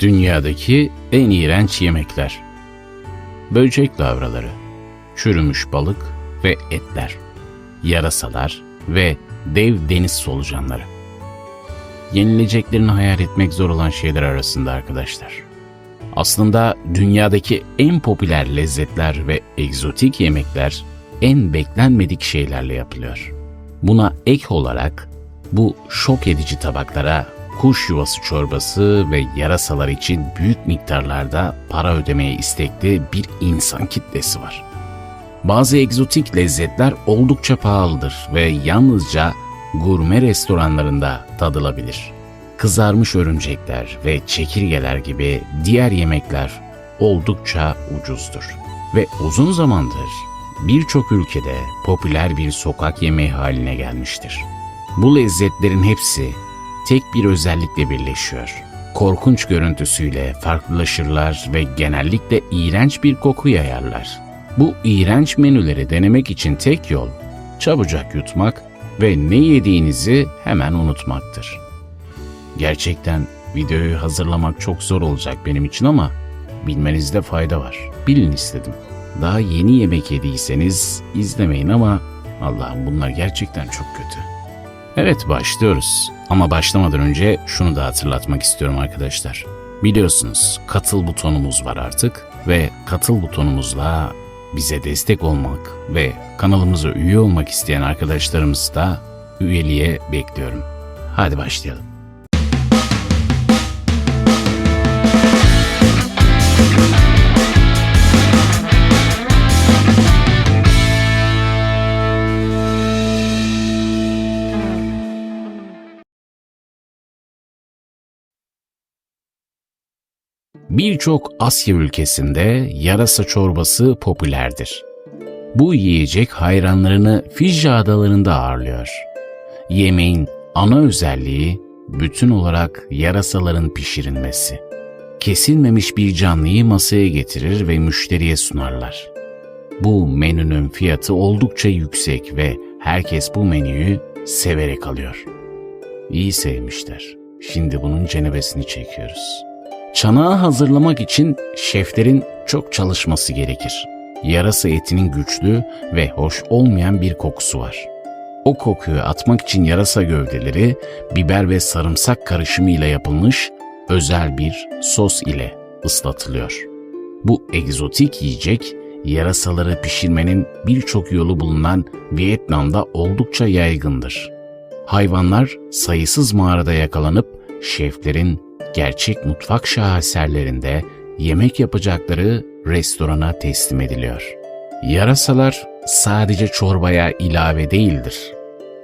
Dünyadaki en iğrenç yemekler. Böcek lavraları, çürümüş balık ve etler, yarasalar ve dev deniz solucanları. Yenileceklerini hayal etmek zor olan şeyler arasında arkadaşlar. Aslında dünyadaki en popüler lezzetler ve egzotik yemekler en beklenmedik şeylerle yapılıyor. Buna ek olarak bu şok edici tabaklara kuş yuvası çorbası ve yarasalar için büyük miktarlarda para ödemeye istekli bir insan kitlesi var. Bazı egzotik lezzetler oldukça pahalıdır ve yalnızca gurme restoranlarında tadılabilir. Kızarmış örümcekler ve çekirgeler gibi diğer yemekler oldukça ucuzdur ve uzun zamandır birçok ülkede popüler bir sokak yemeği haline gelmiştir. Bu lezzetlerin hepsi tek bir özellikle birleşiyor. Korkunç görüntüsüyle farklılaşırlar ve genellikle iğrenç bir koku yayarlar. Bu iğrenç menüleri denemek için tek yol çabucak yutmak ve ne yediğinizi hemen unutmaktır. Gerçekten videoyu hazırlamak çok zor olacak benim için ama bilmenizde fayda var. Bilin istedim. Daha yeni yemek yediyseniz izlemeyin ama Allah'ım bunlar gerçekten çok kötü. Evet başlıyoruz. Ama başlamadan önce şunu da hatırlatmak istiyorum arkadaşlar. Biliyorsunuz katıl butonumuz var artık ve katıl butonumuzla bize destek olmak ve kanalımıza üye olmak isteyen arkadaşlarımızı da üyeliğe bekliyorum. Hadi başlayalım. Birçok Asya ülkesinde yarasa çorbası popülerdir. Bu yiyecek hayranlarını Fiji adalarında ağırlıyor. Yemeğin ana özelliği bütün olarak yarasaların pişirilmesi. Kesilmemiş bir canlıyı masaya getirir ve müşteriye sunarlar. Bu menünün fiyatı oldukça yüksek ve herkes bu menüyü severek alıyor. İyi sevmişler. Şimdi bunun cenebesini çekiyoruz. Çanağı hazırlamak için şeflerin çok çalışması gerekir. Yarasa etinin güçlü ve hoş olmayan bir kokusu var. O kokuyu atmak için yarasa gövdeleri biber ve sarımsak karışımı ile yapılmış özel bir sos ile ıslatılıyor. Bu egzotik yiyecek yarasaları pişirmenin birçok yolu bulunan Vietnam'da oldukça yaygındır. Hayvanlar sayısız mağarada yakalanıp şeflerin gerçek mutfak şaheserlerinde yemek yapacakları restorana teslim ediliyor. Yarasalar sadece çorbaya ilave değildir.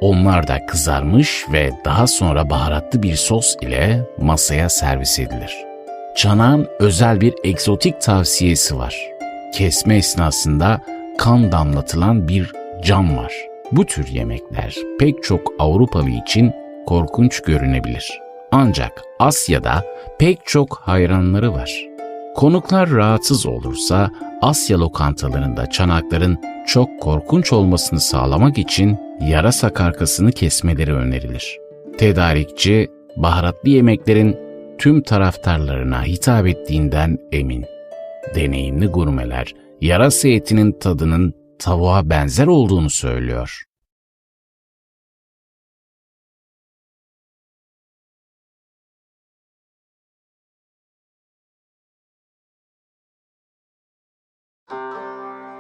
Onlar da kızarmış ve daha sonra baharatlı bir sos ile masaya servis edilir. Çanağın özel bir egzotik tavsiyesi var. Kesme esnasında kan damlatılan bir cam var. Bu tür yemekler pek çok Avrupalı için korkunç görünebilir. Ancak Asya'da pek çok hayranları var. Konuklar rahatsız olursa Asya lokantalarında çanakların çok korkunç olmasını sağlamak için yarasa karkasını kesmeleri önerilir. Tedarikçi baharatlı yemeklerin tüm taraftarlarına hitap ettiğinden emin. Deneyimli gurmeler yarasa etinin tadının tavuğa benzer olduğunu söylüyor.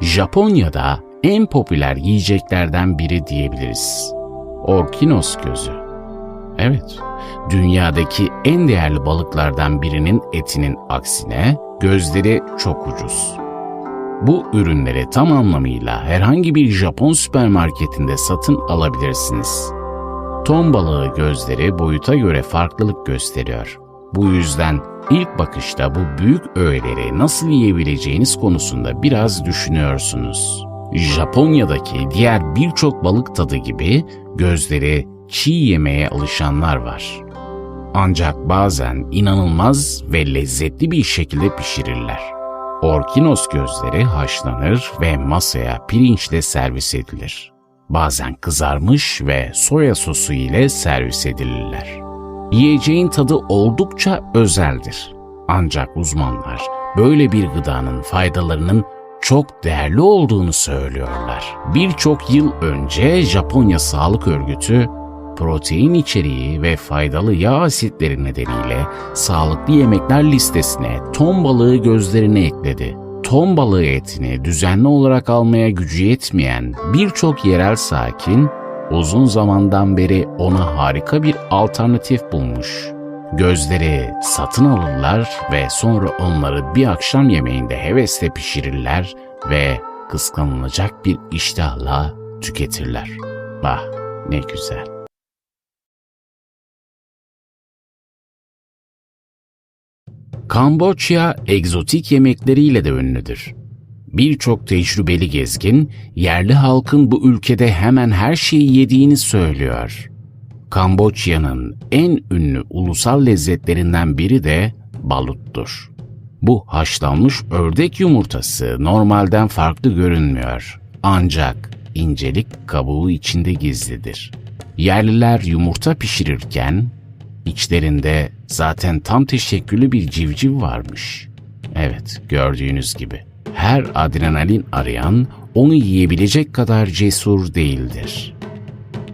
Japonya'da en popüler yiyeceklerden biri diyebiliriz. Orkinos gözü. Evet, dünyadaki en değerli balıklardan birinin etinin aksine gözleri çok ucuz. Bu ürünleri tam anlamıyla herhangi bir Japon süpermarketinde satın alabilirsiniz. Ton balığı gözleri boyuta göre farklılık gösteriyor. Bu yüzden ilk bakışta bu büyük öğeleri nasıl yiyebileceğiniz konusunda biraz düşünüyorsunuz. Japonya'daki diğer birçok balık tadı gibi gözleri çiğ yemeye alışanlar var. Ancak bazen inanılmaz ve lezzetli bir şekilde pişirirler. Orkinos gözleri haşlanır ve masaya pirinçle servis edilir. Bazen kızarmış ve soya sosu ile servis edilirler. Yiyeceğin tadı oldukça özeldir. Ancak uzmanlar böyle bir gıdanın faydalarının çok değerli olduğunu söylüyorlar. Birçok yıl önce Japonya Sağlık Örgütü protein içeriği ve faydalı yağ asitleri nedeniyle sağlıklı yemekler listesine ton balığı gözlerine ekledi. Ton balığı etini düzenli olarak almaya gücü yetmeyen birçok yerel sakin uzun zamandan beri ona harika bir alternatif bulmuş. Gözleri satın alırlar ve sonra onları bir akşam yemeğinde hevesle pişirirler ve kıskanılacak bir iştahla tüketirler. Bah ne güzel. Kamboçya egzotik yemekleriyle de ünlüdür. Birçok tecrübeli gezgin yerli halkın bu ülkede hemen her şeyi yediğini söylüyor. Kamboçya'nın en ünlü ulusal lezzetlerinden biri de baluttur. Bu haşlanmış ördek yumurtası normalden farklı görünmüyor. Ancak incelik kabuğu içinde gizlidir. Yerliler yumurta pişirirken içlerinde zaten tam teşekküllü bir civciv varmış. Evet, gördüğünüz gibi. Her adrenalin arayan onu yiyebilecek kadar cesur değildir.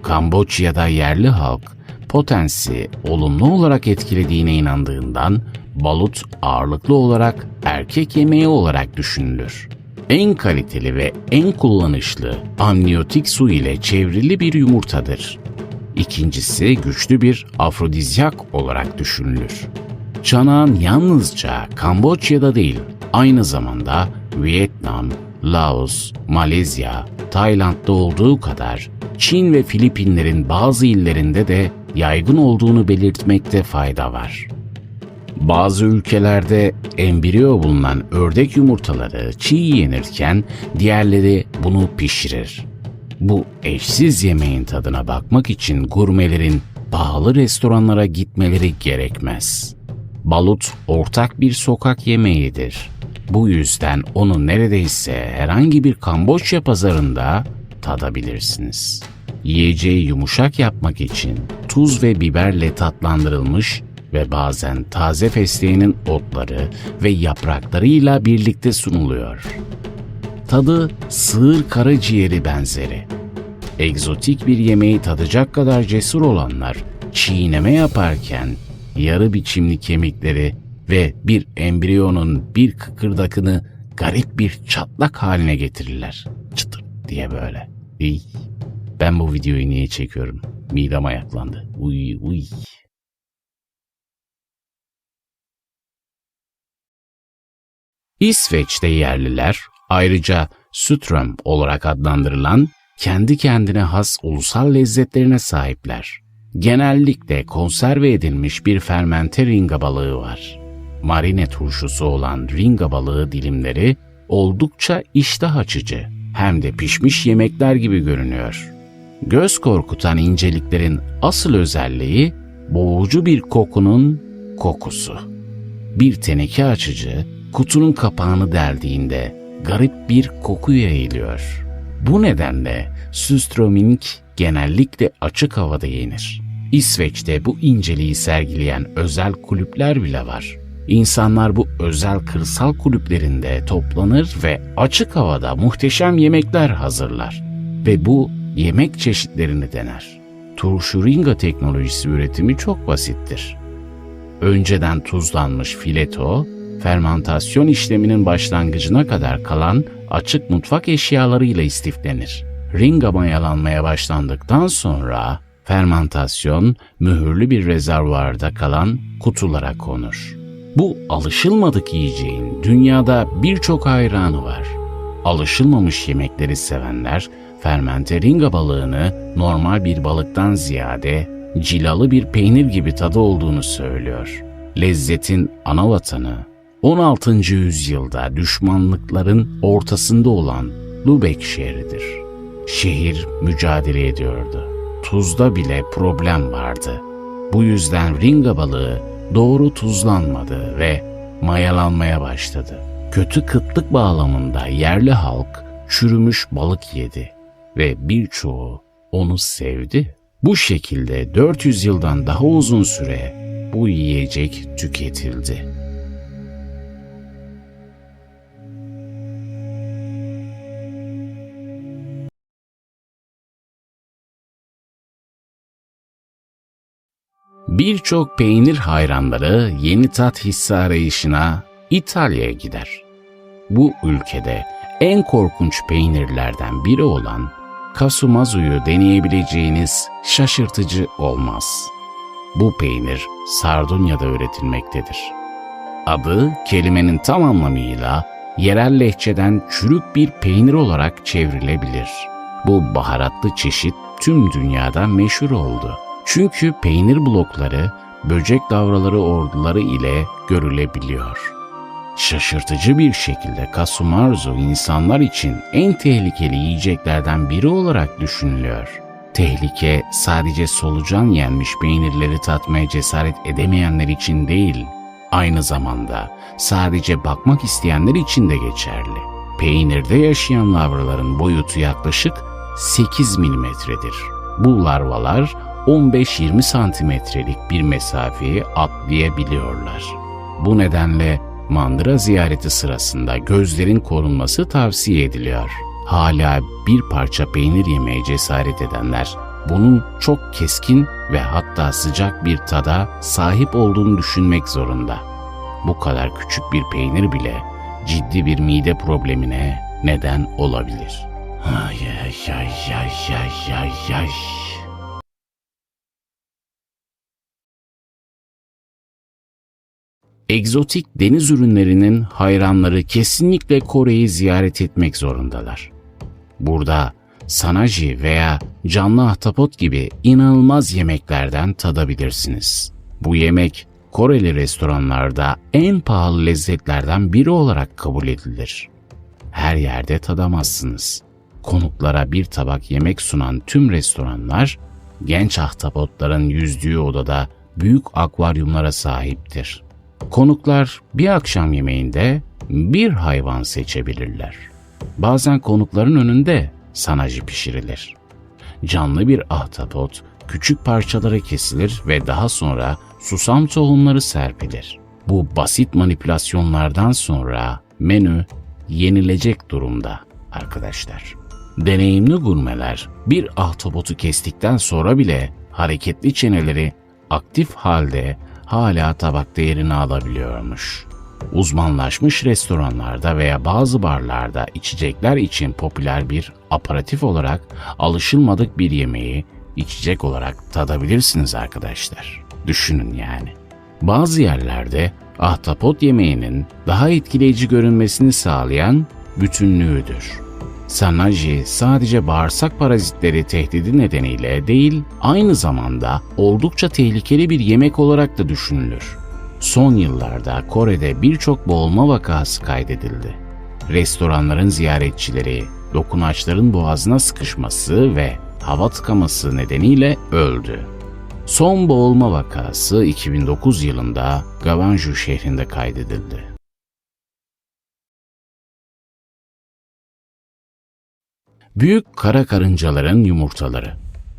Kamboçya'da yerli halk potensi olumlu olarak etkilediğine inandığından balut ağırlıklı olarak erkek yemeği olarak düşünülür. En kaliteli ve en kullanışlı amniyotik su ile çevrili bir yumurtadır. İkincisi güçlü bir afrodizyak olarak düşünülür. Çanağın yalnızca Kamboçya'da değil, aynı zamanda Vietnam, Laos, Malezya, Tayland'da olduğu kadar Çin ve Filipinlerin bazı illerinde de yaygın olduğunu belirtmekte fayda var. Bazı ülkelerde embriyo bulunan ördek yumurtaları çiğ yenirken diğerleri bunu pişirir. Bu eşsiz yemeğin tadına bakmak için gurmelerin pahalı restoranlara gitmeleri gerekmez. Balut ortak bir sokak yemeğidir. Bu yüzden onu neredeyse herhangi bir Kamboçya pazarında tadabilirsiniz. Yiyeceği yumuşak yapmak için tuz ve biberle tatlandırılmış ve bazen taze fesleğenin otları ve yapraklarıyla birlikte sunuluyor. Tadı sığır karaciğeri benzeri. Egzotik bir yemeği tadacak kadar cesur olanlar çiğneme yaparken yarı biçimli kemikleri ve bir embriyonun bir kıkırdakını garip bir çatlak haline getirirler. Çıtır diye böyle. İy. Ben bu videoyu niye çekiyorum? Midem ayaklandı. Uy uy. İsveç'te yerliler ayrıca sütröm olarak adlandırılan kendi kendine has ulusal lezzetlerine sahipler. Genellikle konserve edilmiş bir fermente ringa balığı var. Marine turşusu olan ringa balığı dilimleri oldukça iştah açıcı hem de pişmiş yemekler gibi görünüyor. Göz korkutan inceliklerin asıl özelliği boğucu bir kokunun kokusu. Bir teneke açıcı kutunun kapağını deldiğinde garip bir koku yayılıyor. Bu nedenle süstroming genellikle açık havada yenir. İsveç'te bu inceliği sergileyen özel kulüpler bile var. İnsanlar bu özel kırsal kulüplerinde toplanır ve açık havada muhteşem yemekler hazırlar. Ve bu yemek çeşitlerini dener. Turşuringa teknolojisi üretimi çok basittir. Önceden tuzlanmış fileto, fermantasyon işleminin başlangıcına kadar kalan açık mutfak eşyalarıyla istiflenir. Ringa mayalanmaya başlandıktan sonra fermantasyon mühürlü bir rezervuarda kalan kutulara konur. Bu alışılmadık yiyeceğin dünyada birçok hayranı var. Alışılmamış yemekleri sevenler fermente ringa balığını normal bir balıktan ziyade cilalı bir peynir gibi tadı olduğunu söylüyor. Lezzetin ana vatanı 16. yüzyılda düşmanlıkların ortasında olan Lübeck şehridir. Şehir mücadele ediyordu. Tuzda bile problem vardı. Bu yüzden ringa balığı doğru tuzlanmadı ve mayalanmaya başladı. Kötü kıtlık bağlamında yerli halk çürümüş balık yedi ve birçoğu onu sevdi. Bu şekilde 400 yıldan daha uzun süre bu yiyecek tüketildi. Birçok peynir hayranları yeni tat hissi arayışına İtalya'ya gider. Bu ülkede en korkunç peynirlerden biri olan Kasumazu'yu deneyebileceğiniz şaşırtıcı olmaz. Bu peynir Sardunya'da üretilmektedir. Adı kelimenin tam anlamıyla yerel lehçeden çürük bir peynir olarak çevrilebilir. Bu baharatlı çeşit tüm dünyada meşhur oldu. Çünkü peynir blokları böcek davraları orduları ile görülebiliyor. Şaşırtıcı bir şekilde kasumarzu insanlar için en tehlikeli yiyeceklerden biri olarak düşünülüyor. Tehlike sadece solucan yenmiş peynirleri tatmaya cesaret edemeyenler için değil, aynı zamanda sadece bakmak isteyenler için de geçerli. Peynirde yaşayan lavraların boyutu yaklaşık 8 milimetredir. Bu larvalar 15-20 santimetrelik bir mesafeyi atlayabiliyorlar. Bu nedenle mandıra ziyareti sırasında gözlerin korunması tavsiye ediliyor. Hala bir parça peynir yemeye cesaret edenler bunun çok keskin ve hatta sıcak bir tada sahip olduğunu düşünmek zorunda. Bu kadar küçük bir peynir bile ciddi bir mide problemine neden olabilir. Ay ay ay ay ay ay. Egzotik deniz ürünlerinin hayranları kesinlikle Kore'yi ziyaret etmek zorundalar. Burada sanaji veya canlı ahtapot gibi inanılmaz yemeklerden tadabilirsiniz. Bu yemek Koreli restoranlarda en pahalı lezzetlerden biri olarak kabul edilir. Her yerde tadamazsınız. Konuklara bir tabak yemek sunan tüm restoranlar genç ahtapotların yüzdüğü odada büyük akvaryumlara sahiptir. Konuklar bir akşam yemeğinde bir hayvan seçebilirler. Bazen konukların önünde sanaji pişirilir. Canlı bir ahtapot küçük parçalara kesilir ve daha sonra susam tohumları serpilir. Bu basit manipülasyonlardan sonra menü yenilecek durumda arkadaşlar. Deneyimli gurmeler bir ahtapotu kestikten sonra bile hareketli çeneleri aktif halde hala tabakta yerini alabiliyormuş. Uzmanlaşmış restoranlarda veya bazı barlarda içecekler için popüler bir aparatif olarak alışılmadık bir yemeği içecek olarak tadabilirsiniz arkadaşlar. Düşünün yani. Bazı yerlerde ahtapot yemeğinin daha etkileyici görünmesini sağlayan bütünlüğüdür. Sanaji sadece bağırsak parazitleri tehdidi nedeniyle değil, aynı zamanda oldukça tehlikeli bir yemek olarak da düşünülür. Son yıllarda Kore'de birçok boğulma vakası kaydedildi. Restoranların ziyaretçileri, dokunaçların boğazına sıkışması ve hava tıkaması nedeniyle öldü. Son boğulma vakası 2009 yılında Gavanju şehrinde kaydedildi. Büyük kara karıncaların yumurtaları.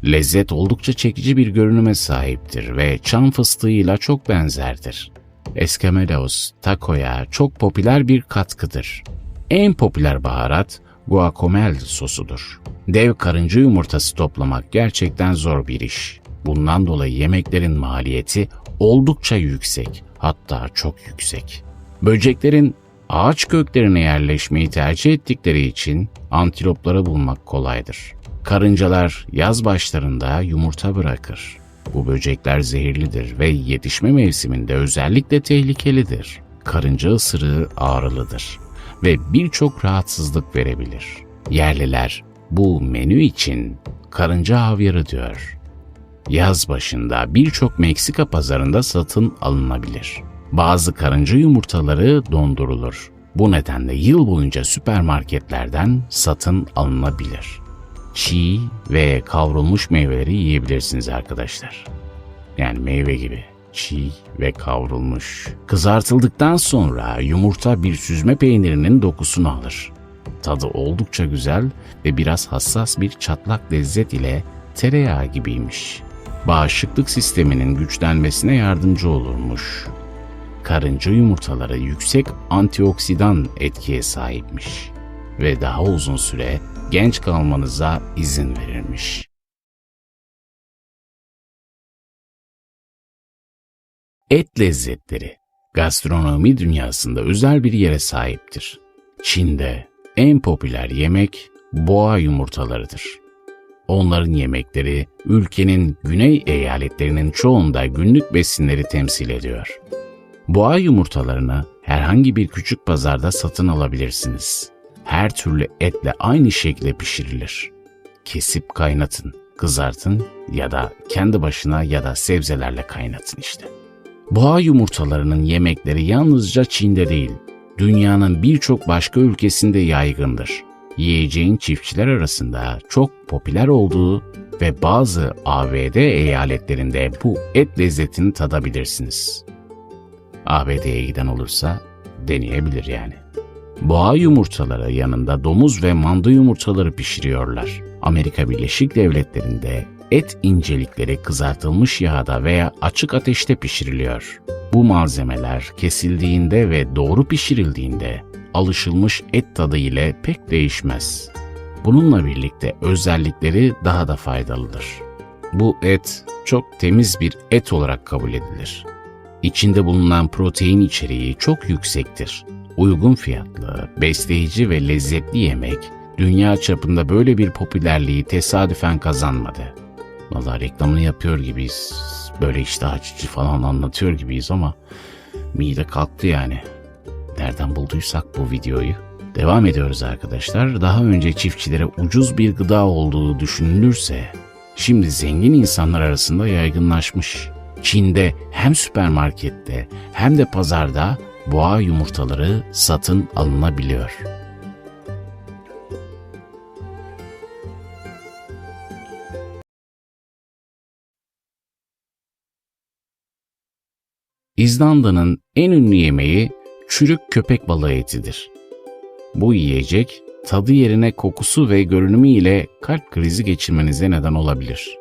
Lezzet oldukça çekici bir görünüme sahiptir ve çam fıstığıyla çok benzerdir. Escamelos, takoya çok popüler bir katkıdır. En popüler baharat guacamole sosudur. Dev karınca yumurtası toplamak gerçekten zor bir iş. Bundan dolayı yemeklerin maliyeti oldukça yüksek, hatta çok yüksek. Böceklerin ağaç köklerine yerleşmeyi tercih ettikleri için antilopları bulmak kolaydır. Karıncalar yaz başlarında yumurta bırakır. Bu böcekler zehirlidir ve yetişme mevsiminde özellikle tehlikelidir. Karınca ısırığı ağrılıdır ve birçok rahatsızlık verebilir. Yerliler bu menü için karınca havyarı diyor. Yaz başında birçok Meksika pazarında satın alınabilir. Bazı karınca yumurtaları dondurulur. Bu nedenle yıl boyunca süpermarketlerden satın alınabilir. Çiğ ve kavrulmuş meyveleri yiyebilirsiniz arkadaşlar. Yani meyve gibi çiğ ve kavrulmuş. Kızartıldıktan sonra yumurta bir süzme peynirinin dokusunu alır. Tadı oldukça güzel ve biraz hassas bir çatlak lezzet ile tereyağı gibiymiş. Bağışıklık sisteminin güçlenmesine yardımcı olurmuş. Karınca yumurtaları yüksek antioksidan etkiye sahipmiş ve daha uzun süre genç kalmanıza izin verirmiş. Et lezzetleri gastronomi dünyasında özel bir yere sahiptir. Çin'de en popüler yemek boğa yumurtalarıdır. Onların yemekleri ülkenin güney eyaletlerinin çoğunda günlük besinleri temsil ediyor. Boğa yumurtalarını herhangi bir küçük pazarda satın alabilirsiniz. Her türlü etle aynı şekilde pişirilir. Kesip kaynatın, kızartın ya da kendi başına ya da sebzelerle kaynatın işte. Boğa yumurtalarının yemekleri yalnızca Çin'de değil, dünyanın birçok başka ülkesinde yaygındır. Yiyeceğin çiftçiler arasında çok popüler olduğu ve bazı ABD eyaletlerinde bu et lezzetini tadabilirsiniz. ABD'ye giden olursa deneyebilir yani. Boğa yumurtaları yanında domuz ve manda yumurtaları pişiriyorlar. Amerika Birleşik Devletleri'nde et incelikleri kızartılmış yağda veya açık ateşte pişiriliyor. Bu malzemeler kesildiğinde ve doğru pişirildiğinde alışılmış et tadı ile pek değişmez. Bununla birlikte özellikleri daha da faydalıdır. Bu et çok temiz bir et olarak kabul edilir. İçinde bulunan protein içeriği çok yüksektir. Uygun fiyatlı, besleyici ve lezzetli yemek dünya çapında böyle bir popülerliği tesadüfen kazanmadı. Valla reklamını yapıyor gibiyiz. Böyle işte açıcı falan anlatıyor gibiyiz ama mide kalktı yani. Nereden bulduysak bu videoyu. Devam ediyoruz arkadaşlar. Daha önce çiftçilere ucuz bir gıda olduğu düşünülürse şimdi zengin insanlar arasında yaygınlaşmış. Çin'de hem süpermarkette hem de pazarda boğa yumurtaları satın alınabiliyor. İzlanda'nın en ünlü yemeği çürük köpek balığı etidir. Bu yiyecek tadı yerine kokusu ve görünümü ile kalp krizi geçirmenize neden olabilir.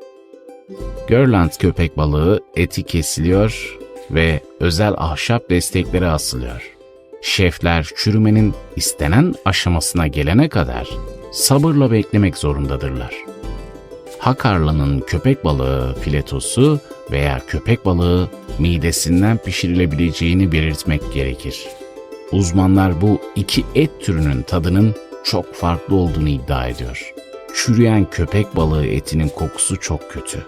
Görland köpek balığı eti kesiliyor ve özel ahşap destekleri asılıyor. Şefler çürümenin istenen aşamasına gelene kadar sabırla beklemek zorundadırlar. Hakarlı'nın köpek balığı filetosu veya köpek balığı midesinden pişirilebileceğini belirtmek gerekir. Uzmanlar bu iki et türünün tadının çok farklı olduğunu iddia ediyor. Çürüyen köpek balığı etinin kokusu çok kötü.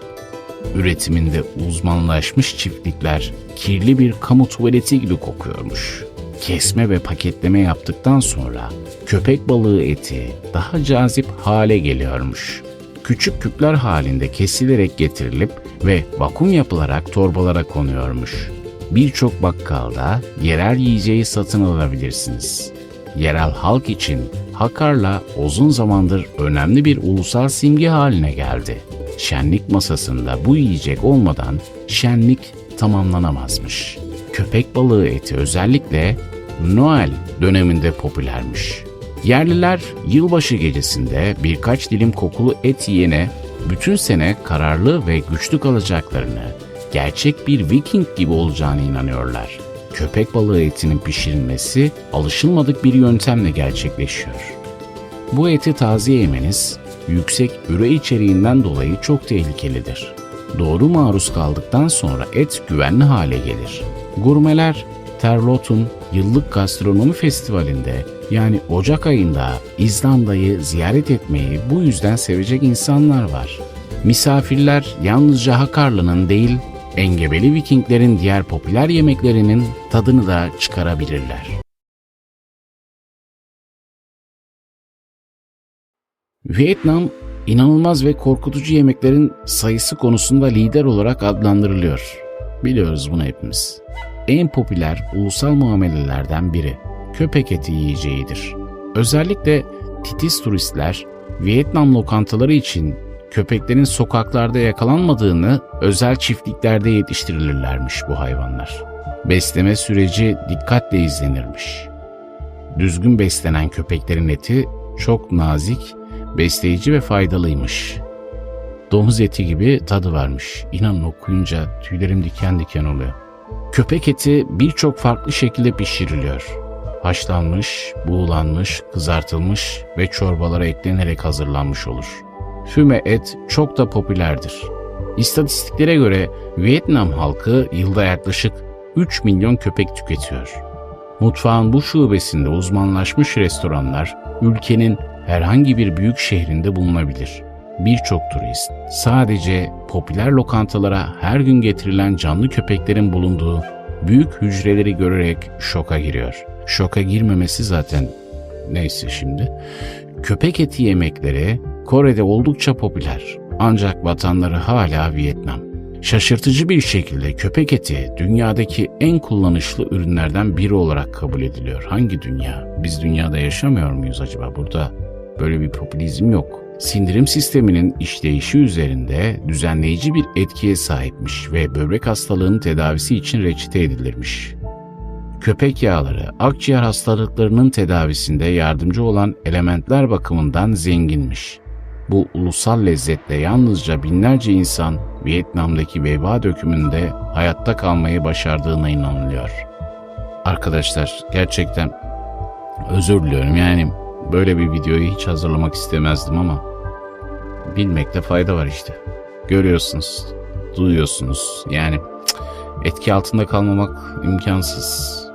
Üretiminde uzmanlaşmış çiftlikler kirli bir kamu tuvaleti gibi kokuyormuş. Kesme ve paketleme yaptıktan sonra köpek balığı eti daha cazip hale geliyormuş küçük küpler halinde kesilerek getirilip ve vakum yapılarak torbalara konuyormuş. Birçok bakkalda yerel yiyeceği satın alabilirsiniz. Yerel halk için Hakar'la uzun zamandır önemli bir ulusal simge haline geldi. Şenlik masasında bu yiyecek olmadan şenlik tamamlanamazmış. Köpek balığı eti özellikle Noel döneminde popülermiş. Yerliler yılbaşı gecesinde birkaç dilim kokulu et yiyene bütün sene kararlı ve güçlü kalacaklarını, gerçek bir viking gibi olacağını inanıyorlar. Köpek balığı etinin pişirilmesi alışılmadık bir yöntemle gerçekleşiyor. Bu eti taze yemeniz yüksek üre içeriğinden dolayı çok tehlikelidir. Doğru maruz kaldıktan sonra et güvenli hale gelir. Gurmeler Terlot'un yıllık gastronomi festivalinde yani Ocak ayında İzlanda'yı ziyaret etmeyi bu yüzden sevecek insanlar var. Misafirler yalnızca Hakarlı'nın değil, engebeli Vikinglerin diğer popüler yemeklerinin tadını da çıkarabilirler. Vietnam, inanılmaz ve korkutucu yemeklerin sayısı konusunda lider olarak adlandırılıyor. Biliyoruz bunu hepimiz. En popüler ulusal muamelelerden biri köpek eti yiyeceğidir. Özellikle titiz turistler Vietnam lokantaları için köpeklerin sokaklarda yakalanmadığını özel çiftliklerde yetiştirilirlermiş bu hayvanlar. Besleme süreci dikkatle izlenirmiş. Düzgün beslenen köpeklerin eti çok nazik, besleyici ve faydalıymış. Domuz eti gibi tadı varmış. İnanın okuyunca tüylerim diken diken oluyor. Köpek eti birçok farklı şekilde pişiriliyor haşlanmış, buğulanmış, kızartılmış ve çorbalara eklenerek hazırlanmış olur. Füme et çok da popülerdir. İstatistiklere göre Vietnam halkı yılda yaklaşık 3 milyon köpek tüketiyor. Mutfağın bu şubesinde uzmanlaşmış restoranlar ülkenin herhangi bir büyük şehrinde bulunabilir. Birçok turist sadece popüler lokantalara her gün getirilen canlı köpeklerin bulunduğu büyük hücreleri görerek şoka giriyor. Şoka girmemesi zaten neyse şimdi. Köpek eti yemekleri Kore'de oldukça popüler. Ancak vatanları hala Vietnam. Şaşırtıcı bir şekilde köpek eti dünyadaki en kullanışlı ürünlerden biri olarak kabul ediliyor. Hangi dünya? Biz dünyada yaşamıyor muyuz acaba? Burada böyle bir popülizm yok. Sindirim sisteminin işleyişi üzerinde düzenleyici bir etkiye sahipmiş ve böbrek hastalığının tedavisi için reçete edilirmiş. Köpek yağları akciğer hastalıklarının tedavisinde yardımcı olan elementler bakımından zenginmiş. Bu ulusal lezzetle yalnızca binlerce insan Vietnam'daki veba dökümünde hayatta kalmayı başardığına inanılıyor. Arkadaşlar gerçekten özür diliyorum yani böyle bir videoyu hiç hazırlamak istemezdim ama bilmekte fayda var işte. Görüyorsunuz, duyuyorsunuz yani etki altında kalmamak imkansız.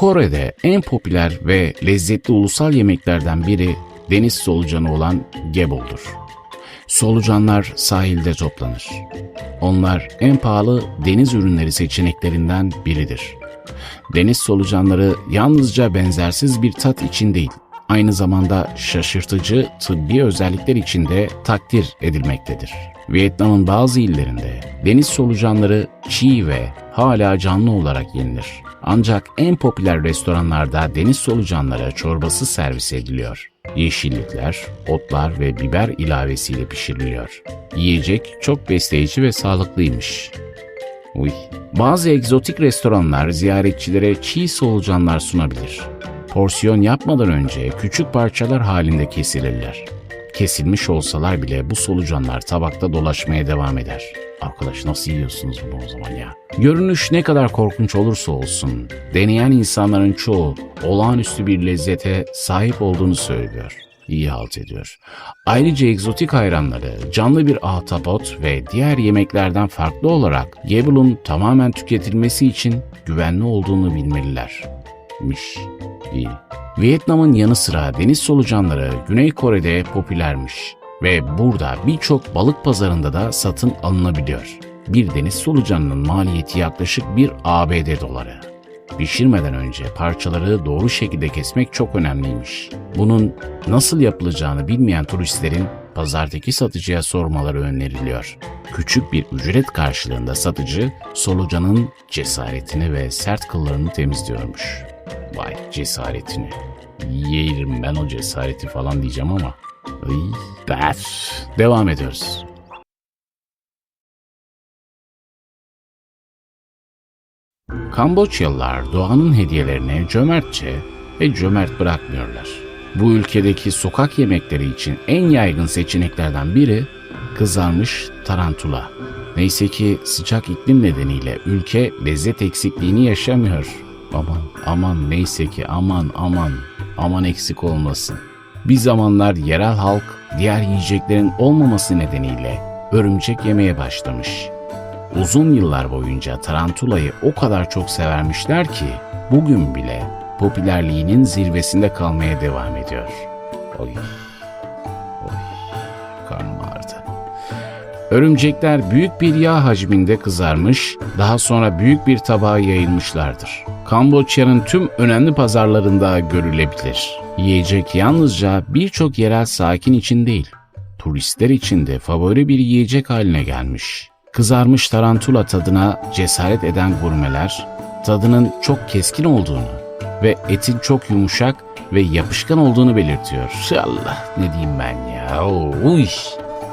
Kore'de en popüler ve lezzetli ulusal yemeklerden biri deniz solucanı olan geboldur. Solucanlar sahilde toplanır. Onlar en pahalı deniz ürünleri seçeneklerinden biridir. Deniz solucanları yalnızca benzersiz bir tat için değil, aynı zamanda şaşırtıcı tıbbi özellikler için de takdir edilmektedir. Vietnam'ın bazı illerinde deniz solucanları çiğ ve hala canlı olarak yenilir. Ancak en popüler restoranlarda deniz solucanları çorbası servis ediliyor. Yeşillikler, otlar ve biber ilavesiyle pişiriliyor. Yiyecek çok besleyici ve sağlıklıymış. Uy. Bazı egzotik restoranlar ziyaretçilere çiğ solucanlar sunabilir. Porsiyon yapmadan önce küçük parçalar halinde kesilirler. Kesilmiş olsalar bile bu solucanlar tabakta dolaşmaya devam eder. Arkadaş nasıl yiyorsunuz bunu o zaman ya? Görünüş ne kadar korkunç olursa olsun, deneyen insanların çoğu olağanüstü bir lezzete sahip olduğunu söylüyor. İyi halt ediyor. Ayrıca egzotik hayranları canlı bir ahtapot ve diğer yemeklerden farklı olarak gebulun tamamen tüketilmesi için güvenli olduğunu bilmeliler. Miş. İyi. Vietnam'ın yanı sıra deniz solucanları Güney Kore'de popülermiş ve burada birçok balık pazarında da satın alınabiliyor. Bir deniz solucanının maliyeti yaklaşık 1 ABD doları. Pişirmeden önce parçaları doğru şekilde kesmek çok önemliymiş. Bunun nasıl yapılacağını bilmeyen turistlerin pazardaki satıcıya sormaları öneriliyor. Küçük bir ücret karşılığında satıcı solucanın cesaretini ve sert kıllarını temizliyormuş. Vay cesaretini. Yerim ben o cesareti falan diyeceğim ama. Iy, ber. Devam ediyoruz. Kamboçyalılar doğanın hediyelerini cömertçe ve cömert bırakmıyorlar. Bu ülkedeki sokak yemekleri için en yaygın seçeneklerden biri kızarmış tarantula. Neyse ki sıcak iklim nedeniyle ülke lezzet eksikliğini yaşamıyor. Aman aman neyse ki aman aman aman eksik olmasın. Bir zamanlar yerel halk diğer yiyeceklerin olmaması nedeniyle örümcek yemeye başlamış. Uzun yıllar boyunca tarantulayı o kadar çok severmişler ki bugün bile popülerliğinin zirvesinde kalmaya devam ediyor. Oy, oy, karnım ağrıdı. Örümcekler büyük bir yağ hacminde kızarmış, daha sonra büyük bir tabağa yayılmışlardır. Kamboçya'nın tüm önemli pazarlarında görülebilir. Yiyecek yalnızca birçok yerel sakin için değil, turistler için de favori bir yiyecek haline gelmiş. Kızarmış tarantula tadına cesaret eden gurmeler, tadının çok keskin olduğunu ve etin çok yumuşak ve yapışkan olduğunu belirtiyor. Allah ne diyeyim ben ya. Uy.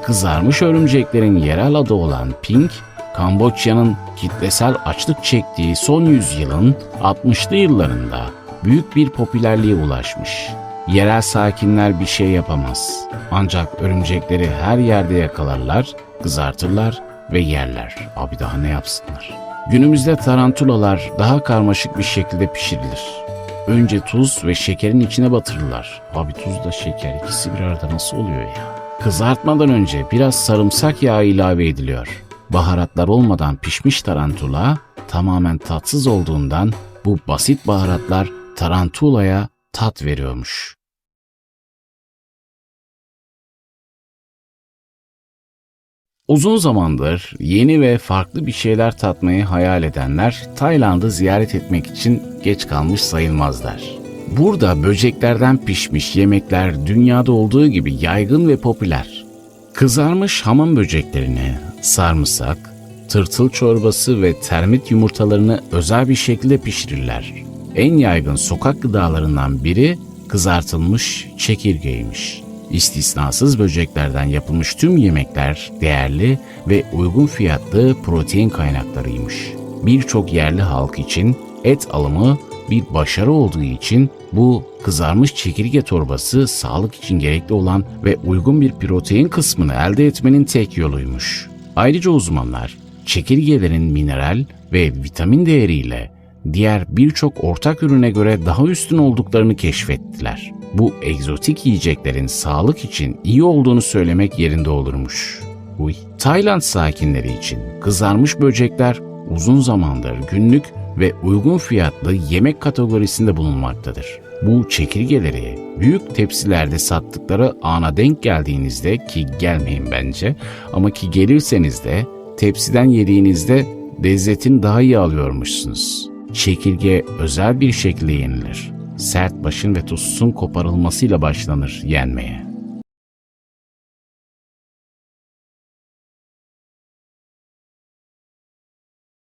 Kızarmış örümceklerin yerel adı olan pink, Kamboçya'nın kitlesel açlık çektiği son yüzyılın 60'lı yıllarında büyük bir popülerliğe ulaşmış. Yerel sakinler bir şey yapamaz. Ancak örümcekleri her yerde yakalarlar, kızartırlar ve yerler. Abi daha ne yapsınlar? Günümüzde tarantulalar daha karmaşık bir şekilde pişirilir. Önce tuz ve şekerin içine batırırlar. Abi tuzla şeker ikisi bir arada nasıl oluyor ya? Kızartmadan önce biraz sarımsak yağı ilave ediliyor. Baharatlar olmadan pişmiş tarantula tamamen tatsız olduğundan bu basit baharatlar tarantulaya tat veriyormuş. Uzun zamandır yeni ve farklı bir şeyler tatmayı hayal edenler Tayland'ı ziyaret etmek için geç kalmış sayılmazlar. Burada böceklerden pişmiş yemekler dünyada olduğu gibi yaygın ve popüler. Kızarmış hamam böceklerini, sarımsak, tırtıl çorbası ve termit yumurtalarını özel bir şekilde pişirirler. En yaygın sokak gıdalarından biri kızartılmış çekirgeymiş. İstisnasız böceklerden yapılmış tüm yemekler değerli ve uygun fiyatlı protein kaynaklarıymış. Birçok yerli halk için et alımı bir başarı olduğu için bu kızarmış çekirge torbası sağlık için gerekli olan ve uygun bir protein kısmını elde etmenin tek yoluymuş. Ayrıca uzmanlar çekirgelerin mineral ve vitamin değeriyle diğer birçok ortak ürüne göre daha üstün olduklarını keşfettiler. Bu egzotik yiyeceklerin sağlık için iyi olduğunu söylemek yerinde olurmuş. Uy. Tayland sakinleri için kızarmış böcekler uzun zamandır günlük ve uygun fiyatlı yemek kategorisinde bulunmaktadır. Bu çekirgeleri büyük tepsilerde sattıkları ana denk geldiğinizde ki gelmeyin bence ama ki gelirseniz de tepsiden yediğinizde lezzetini daha iyi alıyormuşsunuz. Çekirge özel bir şekilde yenilir. Sert başın ve tuzsun koparılmasıyla başlanır yenmeye.